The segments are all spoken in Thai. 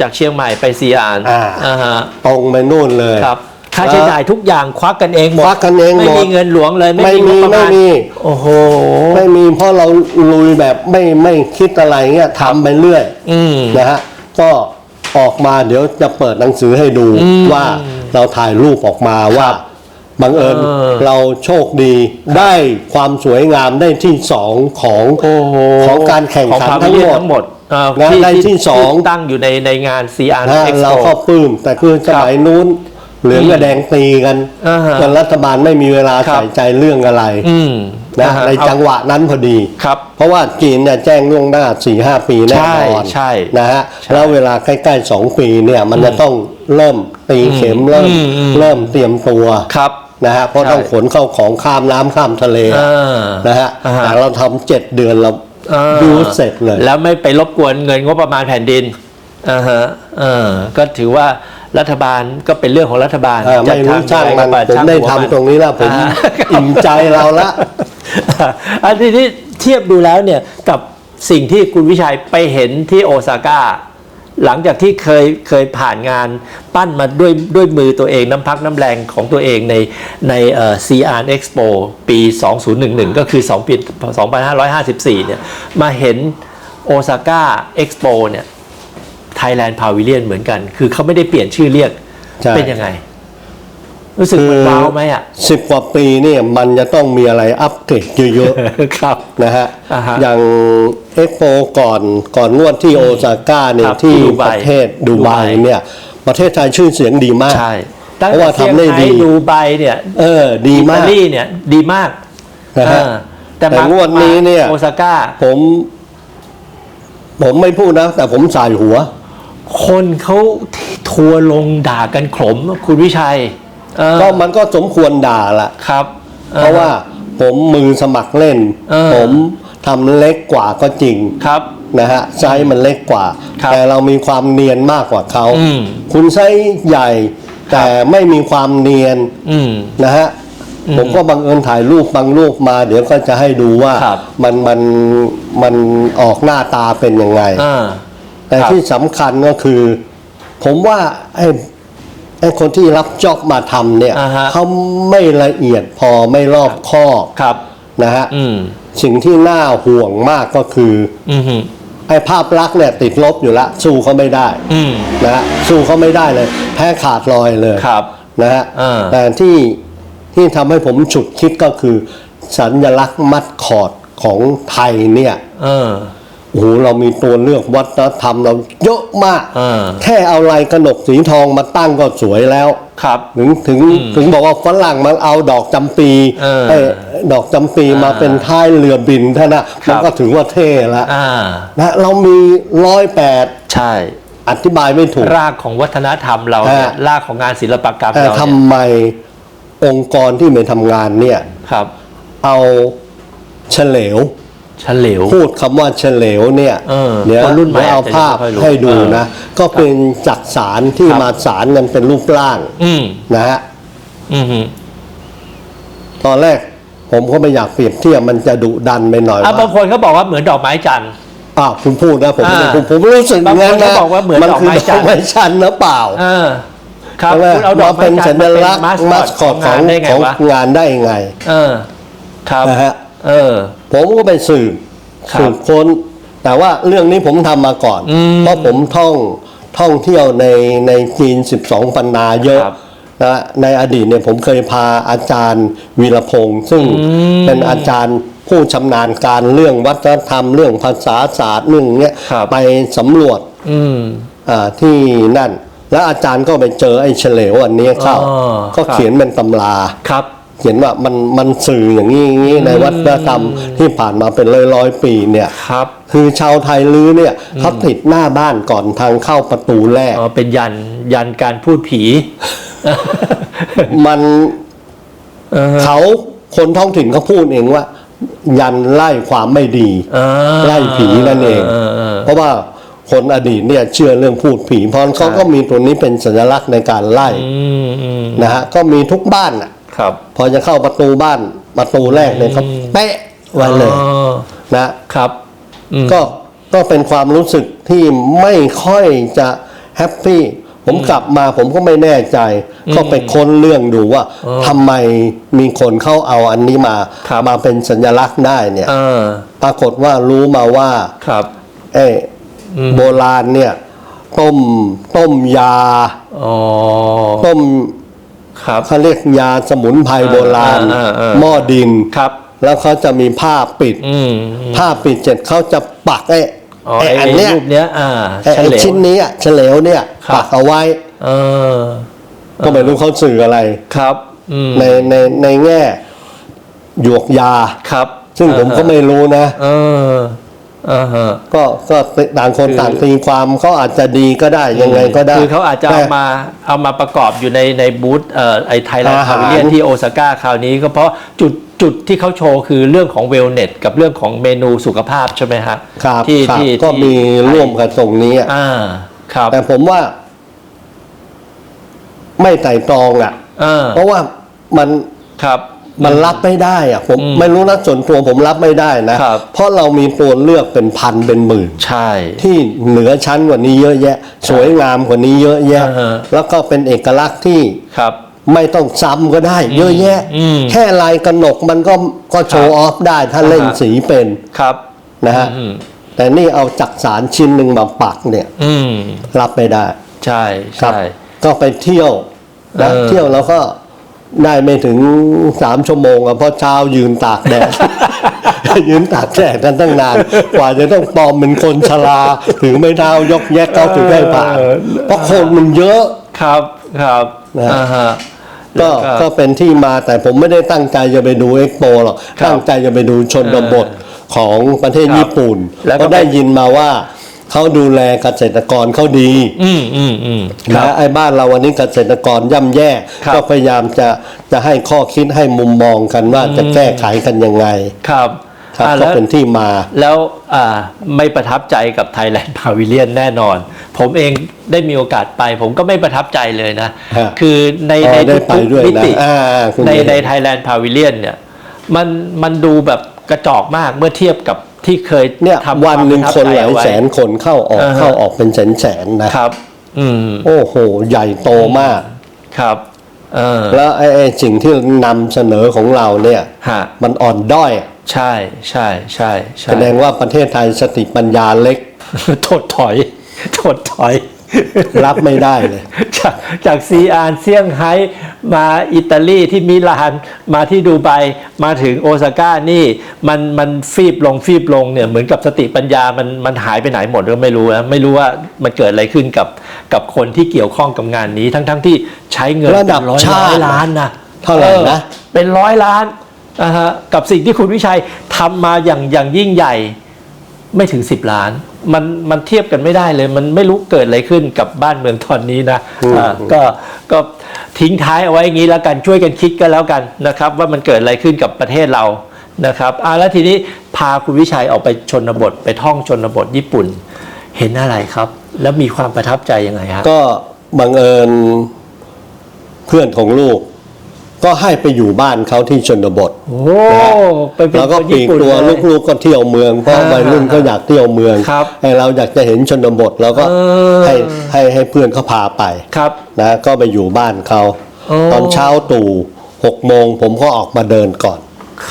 จากเชียงใหม่ไปซีอานอ่า อ่าฮะตรงไปนู่นเลย ครับ ค่าใช้จ่ายทุกอย่างควักกันเองหมดควักกันเองหมด ไม่มีเงินหลวงเลยไม่มีงบประาณไม่มี โอ้โห ไม่มีเพราะเราลุยแบบไม่ไม่คิดอะไรเงี้ยทำไปเรื่อยอืม นะฮะก็ออกมาเดี๋ยวจะเปิดหนังสือให้ดูอืมว่าเราถ่ายรูปออกมาว่าบังเอิญเออ เราโชคดีได้ความสวยงามได้ที่สองของ โอ้โหของการแข่งขันของทั้งหมดทั้งหมด เอ่อและได้ที่สองตั้งอยู่ในในงานซีอานนะเอ็กซ์เราโปก็ปลื้มแต่คือสมัยนู้นเหลืองกับแดงตีกันอ่าฮะจนรัฐบาลไม่มีเวลาครับใส่ใจเรื่องอะไรอืมนะอ่าฮะในจังหวะนั้นพอดีครับ เพราะว่าจีนเนี่ยแจ้งล่วงหน้า4ีหปีแน่นอนใช่ใช่นะฮะใช่แล้วเวลาใกล้ๆ 2 ปีเนี่ยมันจะต้องเริ่มตีเข็มเริ่มอืมอืมเริ่มเตรียมตัวครับนะฮะเพราะใช่ต้องขนเข้าของข้ามน้ำข้ามทะเลอ่านะฮะอ่าฮะแต่เราทำเจ็ดเดือนเราอ่า ดูเสร็จเลย แล้วไม่ไปรบกวนเงินงบประมาณแผ่นดินอ่าฮะเออก็ถือว่ารัฐบาลก็เป็นเรื่องของรัฐบาลเออไม่รู้จัช่างดมันทำยังงก็ปผมช่างได้หัวทำมันตรงนี้แล้วผมอ่าอิ่มใจเราละอันนี้ที่เทียบดูแล้วเนี่ยกับสิ่งที่คุณวิชัยไปเห็นที่โอซาก้า หลังจากที่เคยเคยผ่านงานปั้นมาด้วยด้วยมือตัวเองน้ำพักน้ำแรงของตัวเองในในเอ่อ CR Expo ปี 2011 ก็คือ2ปี2554 เนี่ย มาเห็นโอซาก้า Expo เนี่ย Thailand Pavilion เหมือนกัน คือเขาไม่ได้เปลี่ยนชื่อเรียกใช่เป็นยังไง รู้สึกมันว้าวไหมอะสิบกว่าปีเนี่ยมันจะต้องมีอะไรอัปเกรดเยอะๆครับ นะฮะอ่าฮะ อย่างเอ็กโปก่อนก่อนงวดที่โอซาก้าเนี่คยรับที่ที่ดูไบประเทศดูไบดูไบเนี่ย ประเทศไทยชื่อเสียงดีมากใช่ตั้งเพราะแต่ว่าเซี่ยงทำได้ไฮ้ดีดูไบเนี่ย เออ ดีอิมาตากลีเนี่ย ดีมากนะฮะเออแต่แต่มางวดนี้เนี่ยโอซาก้าผม ผมไม่พูดนะ แต่ผมสายหัว คนเขาทัวร์ลงด่ากันขลมคุณวิชัย เออ ก็มันก็สมควรด่าละครับออเพราะว่าผมมือสมัครเล่น เออ ผมทำเล็กกว่าก็จริง ครับ นะฮะไซส์มันเล็กกว่า ครับแต่เรามีความเนียนมากกว่าเขา อืม คุณไซส์ใหญ่ แต่ไม่มีความเนียนอืม นะฮะอืมผมก็บังเอิญถ่ายรูปบางรูปมา เดี๋ยวก็จะให้ดูว่าครับ มันมันมันออกหน้าตาเป็นยังไง อ่า แต่ครับ ที่สำคัญก็คือ ผมว่าไอ้ ไอ้คนที่รับจ็อบมาทำเนี่ยอ่าฮะ เขาไม่ละเอียดพอไม่รอบคอบครับ นะฮะอืมสิ่งที่น่าห่วงมากก็คืออืมฮึไอ้ภาพลักษณ์เนี่ยติดลบอยู่ละสู้เขาไม่ได้อืม นะฮะสู้เขาไม่ได้เลย แพ้ขาดลอยเลยครับนะฮะอ่า แต่ที่ที่ทำให้ผมฉุดคิดก็คือ สัญลักษณ์มัดคอร์ดของไทยเนี่ย เออ โอ้โหเรามีตัวเลือกวัฒนธรรมเราเยอะมาก อ่า แค่เอาลายกระหนกสีทองมาตั้งก็สวยแล้ว ครับ ถึงถึงถึงบอกว่าฝรั่งมันเอาดอกจำปีเออเอ้ยดอกจำปีมาอ่าเป็นท้ายเรือบินท่านนะครัมันบ ก็ถือว่าเท่แล้วอ่า นะเรามีร้อยแปดใช่ อธิบายไม่ถูก รากของวัฒนธรรมเราเนี่ยฮะรากของงานศิลปกรรมแต่เราทำเนี่ยไมองค์กรที่ไม่ทำงานเนี่ย ครับ เอาเฉลว เฉลว พูดคำว่าเฉลวเนี่ยเออเดี๋ยวคนรุ่นใหม่เดี๋ยวเอาอาจจะภาพไม่ค่อยรู้ให้ดูเออนะ ก็เป็นจักสารที่ครับ มาสารกันเป็นรูปร่างอืมนะฮะอืมฮึตอนแรกผมก็ไม่อยากเปรียบเทียบมันจะดุดันไปหน่อยอะว่าบางคนเขาบอกว่าเหมือนดอกไม้จันทร์ อ้าวคุณพูดนะผมไม่ได้อ่าผมผมรู้สึกอย่างนั้นบางคนนะก็บอกว่าเหมือนมันดอกคือไม้ดจัอนกทร์ไม้ชันนะเปล่า เออ ครับใช่ไหมคุณเอาดอกมาไม้เป็นจัสันทร์ญมาเป็นลักษณ์มาสมาคสอคตอขตองของงานได้ไงของวะ งานได้ยังไงเออ ครับ นะฮะ เออ ผมก็ไปสืบครับสืบค้น แต่ว่าเรื่องนี้ผมทำมาก่อน อืมเพราะผมท่องท่องเที่ยวในในจีน 12 ปันนาเยอะครับนะในอดีตเนี่ยผมเคยพาอาจารย์วีรพงศ์ซึ่งอืมเป็นอาจารย์ผู้ชำนาญการเรื่องวัฒนธรรม เรื่องภาษาศาสตร์เรื่องเนี้ยครับ ไปสำรวจ อืม อ่าที่นั่น แล้วอาจารย์ก็ไปเจอไอ้เฉลวอันนี้เข้า อ๋อก็ครับ เขียนเป็นตำรา ครับ เขียนว่ามันมันสื่ออย่างนี้อย่างนี้ในวัฒนธรรมที่ผ่านมาเป็นร้อยร้อยๆปีเนี่ยครับ คือชาวไทยลื้อเนี่ยเขาติดหน้าบ้านก่อนทางเข้าประตูแรกอ๋อเป็นยันยันการพูดผี มันเออเขาคนท้องถิ่นเขาพูดเองว่า ยันไล่ความไม่ดีอ่าไล่ผีนั่นเองเออเออเพราะว่าคนอดีตเนี่ยเชื่อเรื่องพูดผีเพราะเขาก็มีตัวนี้เป็นสัญลักษณ์ในการไล่อืมอืมนะฮะก็มีทุกบ้านน่ะ ครับ พอจะเข้าประตูบ้านประตูแรกเนี่ยเขาเป๊ะไว้เลยอ๋อนะครับ อืม ก็ก็เป็นความรู้สึกที่ไม่ค่อยจะแฮปปี้ผมกลับมาผมก็ไม่แน่ใจ ก็ไปค้นเรื่องดูว่าทำไมมีคนเข้าเอาอันนี้มาครับ มาเป็นสัญลักษณ์ได้เนี่ยเออปรากฏว่ารู้มาว่า ครับ เอ้โบราณเนี่ย ต้มต้มยา อ๋อ ต้ม ครับเขาเรียกยาสมุนไพรโบราณอ่าอ่าอ่าหม้อดินครับ แล้วเขาจะมีผ้าปิดอืมผ้าปิดเสร็จเขาจะปักไอ้อ๋อไอ้ไอ้อันเนี้ยรูปเนี้ยอ่าไอ้เฉไอ้ลวชิ้นนี้อะเฉลวเนี่ยครับปักเอาไว้เออก็ไม่รู้เขาสื่ออะไรครับอืมในในในแง่หยวกยาครับ ซึ่งผมก็ไม่รู้นะเอออ่าฮะก็ก็ต่างคนคือต่างตีความเขาอาจจะดีก็ได้ยังไงก็ได้คือเขาอาจจะเอาแต่มาเอามาประกอบอยู่ในในบูธเอ่อไอไทยแลนด์อาหาพารวิเลียนที่โอซาก้าคราวนี้ก็เพราะจุดจุดที่เขาโชว์คือเรื่องของเวลเนสกับเรื่องของเมนูสุขภาพใช่ไหมฮะครับที่ครับที่ก็มีที่ร่วมกันตรงนี้อะอ่าครับ แต่ผมว่า ไม่ไต่ตรองอะอ่าเพราะว่ามันครับ มันรับไม่ได้อะผมอืมไม่รู้นะส่วนตัวผมรับไม่ได้นะครับเพราะเรามีตัวเลือกเป็นพันเป็นหมื่นใช่ ที่เหนือชั้นกว่านี้เยอะแยะ สวยงามกว่านี้เยอะแยะอ่าฮะแล้วก็เป็นเอกลักษณ์ที่ครับไม่ต้องซ้ำก็ได้ เยอะแยะอืมแค่ลายกระหนกมันก็ก็โชว์ออฟได้ถ้าเล่นอ่าฮะสีเป็นครับนะฮะอืมแต่นี่เอาจักสารชิ้นหนึ่งมาปักเนี่ยอืมรับไม่ได้ ใช่ครับใช่ก็ไปเที่ยวนะเออเที่ยวแล้วก็ ได้ไม่ถึงสามชั่วโมงอะเพราะเช้ายืนตากแดด ยืนตากแดดกันตั้งนาน กว่าจะต้องปลอมเป็นคนชราถือไม่เท้ายกแยกเข้าถึงได้ผ่านเพราะคนมันเยอะครับครับนะฮะอ่าฮะก็แล้วก็เป็นที่มาแต่ผมไม่ได้ตั้งใจจะไปดูเอ็กโปหรอกครับตั้งใจจะไปดูชนบทของประเทศครับญี่ปุ่น แล้วก็ก็ได้ไปยินมาว่า เขาดูแลเกษตรกรเขาดีอืมอืมอืมครันะบไอ้บ้านเราวันนี้เกษตรกรย่ำแย่ครับก็พยายามจะจะให้ข้อคิดให้มุมมองกันว่าจะแก้ไขกันยังไงครับครับอ่าก็แล้วเป็นที่มาแล้วอ่าไม่ประทับใจกับไทยแลนด์พาวิเลียนแน่นอน ผมเองได้มีโอกาสไป ผมก็ไม่ประทับใจเลยนะฮะคือในอ๋อในได้ทุกไปด้วยๆมินะติอ่าคุณในเอ๋ในไทยแลนด์พาวิเลียนเนี่ยมันมันดูแบบกระจอกมากเมื่อเทียบกับ ที่เคยเนี่ยทำวันหนึ่งวามคนประทับใจหลายเอไว้แสนคนเข้าออกอ่าฮะเข้าออกเป็นแสนแสนๆนะครับ อืมโอ้โห ใหญ่โตมากครับเออแล้วไอ้ไอ้สิ่งที่นำเสนอของเราเนี่ยฮะมันอ่อนด้อยใช่ใช่ใช่ใช่แสดงว่าประเทศไทยสติปัญญาเล็กถดถอยถดถอย รับไม่ได้เลย จากจากซีอานเซี่ยงไฮ้มาอิตาลีที่มิลานมาที่ดูไบมาถึงโอซาก้านี่มันมันฟีบลงฟีบลงเนี่ยเหมือนกับสติปัญญามันมันหายไปไหนหมดก็ไม่รู้นะไม่รู้ว่ามันเกิดอะไรขึ้นกับกับคนที่เกี่ยวข้องกับงานนี้ ทั้งทั้งที่ใช้เงินระดับเป็นร้อยชาติร้อยล้านนะเท่าไหร่ออนะเป็นร้อยล้านนะฮะกับสิ่งที่คุณวิชัยทำมาอย่างอย่างยิ่งใหญ่ ไม่ถึง 10 ล้าน มันมันเทียบกันไม่ได้เลย มันไม่รู้เกิดอะไรขึ้นกับบ้านเมืองตอนนี้นะอ่าก็ก็ทิ้งท้ายเอาไว้อย่างนี้แล้วกันช่วยกันคิดกันแล้วกันนะครับ ว่ามันเกิดอะไรขึ้นกับประเทศเรานะครับอ่าแล้วทีนี้พาคุณวิชัยออกไปชนบทไปท่องชนบทญี่ปุ่น เห็นอะไรครับ แล้วมีความประทับใจยังไงฮะก็บังเอิญเพื่อนของลูก ก็ให้ไปอยู่บ้านเขาที่ชนบทโอ้นะฮะไปเป็นแล้วก็คนปีญี่กปุ่นตัวเลยลูกๆก็เที่ยวเมืองเพราะอ่าวัยรุ่นก็อยากเที่ยวเมืองครับไอ้เราอยากจะเห็นชนบทเราก็เออให้ให้ให้เพื่อนเขาพาไปครับนะก็ไปอยู่บ้านเขาโอ้ตอนเช้าตู่หกโมงผมก็ออกมาเดินก่อน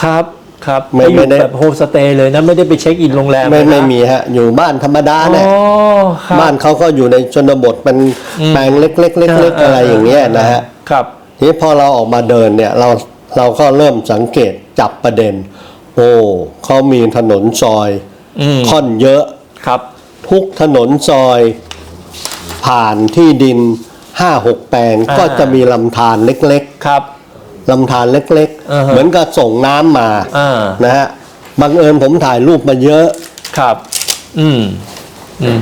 ครับครับไม่ไปอยู่ไม่ได้แบบโฮมสเตย์เลยนะ ไม่ได้ไปเช็คอินโรงแรมไม่เลยนะไม่มีฮะ อยู่บ้านธรรมดาอ๋เนี่ยอครับบ้านเขาก็อยู่ในชนบทเป็นแปลงเล็กๆเล็กๆอะไรอย่างเงี้ยนะฮะครับที นี้พอเราออกมาเดินเนี่ยเราเราก็เริ่มสังเกตจับประเด็น โอ้เขามีถนนซอยอืมค่อนเยอะครับ ทุกถนนซอย ผ่านที่ดินห้าหกแปลงอ่าก็จะมีลำธารเล็กครับๆลำธารเล็กอ่าๆฮะเหมือนกับส่งน้ำมาอ่านะฮะบังเอิญผมถ่ายรูปมาเยอะครับ อืมอืม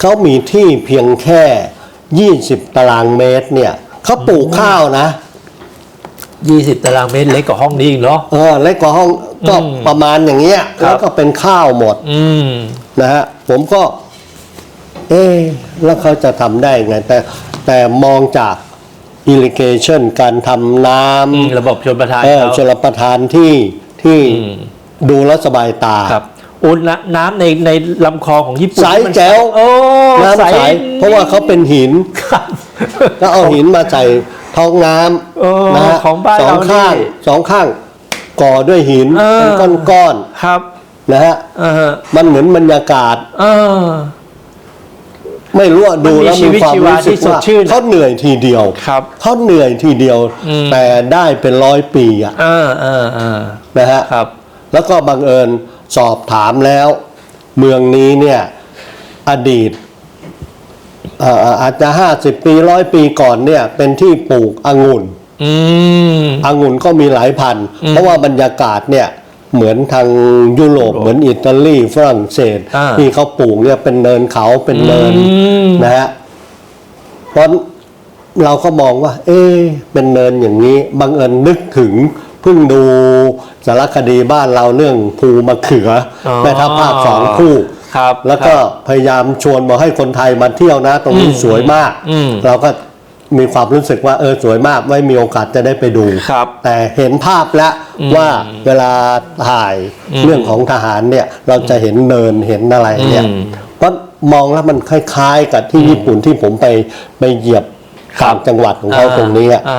เขามีที่เพียงแค่20ตารางเมตรเนี่ย เขาปลูกข้าวนะยี่สิบตารางเมตรเล็กกว่าห้องนี้อีกเนาะ เออเล็กกว่าห้องก็อืมประมาณอย่างเงี้ยครับ แล้วก็เป็นข้าวหมดอืม นะฮะผมก็ เอ๊ะแล้วเขาจะทำได้ไง แต่แต่มองจาก irrigation การทำน้อืมำระบบชนประทานเออเขาชลประทานที่ที่อืมดูแล้วสบายตา ครับโอ้น้ำน้ำในในลำคลองของญี่ปุ่นใสนี่มันแจ๋ว โอ้น้ำใส เพราะว่าเขาเป็นหิน ครับ ก็เอาหินมาใส่ท้องน้เออำนะฮะของบ้านสองเรานี่ข้างสองข้างก่อด้วยหินเออเป็นก้อนครับๆนะฮะเออมันเหมือนบรรยากาศเออไม่รู้อะดูแล้วมันมีชีมีวิตความชีวารู้สึกที่สดว่าชื่นเขาเหนื่อยทีเดียวครับเขาเหนื่อยทีเดียวอืมแต่ได้เป็นร้อยปีอะเออเออเออนะฮะครับ แล้วก็บังเอิญสอบถามแล้ว เมืองนี้เนี่ย อดีตเอ่ออาจจะห้าสิบปีร้อยปีก่อนเนี่ยเป็นที่ปลูกองุ่นอืมองุ่นก็มีหลายพันธุ์เพราะว่าบรรยากาศเนี่ยเหมือนทางยุโรปเหมือนอิตาลีฝรั่งเศสอ่าที่เขาปลูกเนี่ยเป็นเนินเขาเป็นเนินอืมนะฮะเพราะเราก็มองว่า เอ๊ะเป็นเนินอย่างนี้บังเอิญนึกถึงเพิ่งดูสารคดีบ้านเราเรื่องภูมะเขือออแม่ทัพภาคสองคู่ ครับแล้วก็พยายามชวนบอกให้คนไทยมาเที่ยวนะ ตรงนี้อืมสวยมากอืมเราก็มีความรู้สึกว่าเออสวยมากไว้มีโอกาสจะได้ไปดูครับ แต่เห็นภาพแล้วว่าเวลาถ่ายเรื่องของทหารเนี่ย เราจะเห็นเนินเห็นอะไรเนี่ยอืมเพราะมองแล้วมันคล้าย ๆ กับที่ญี่ปุ่นที่ผมไปไปเหยียบครับต่างจังหวัดของเขาตรงนี้อะอ่า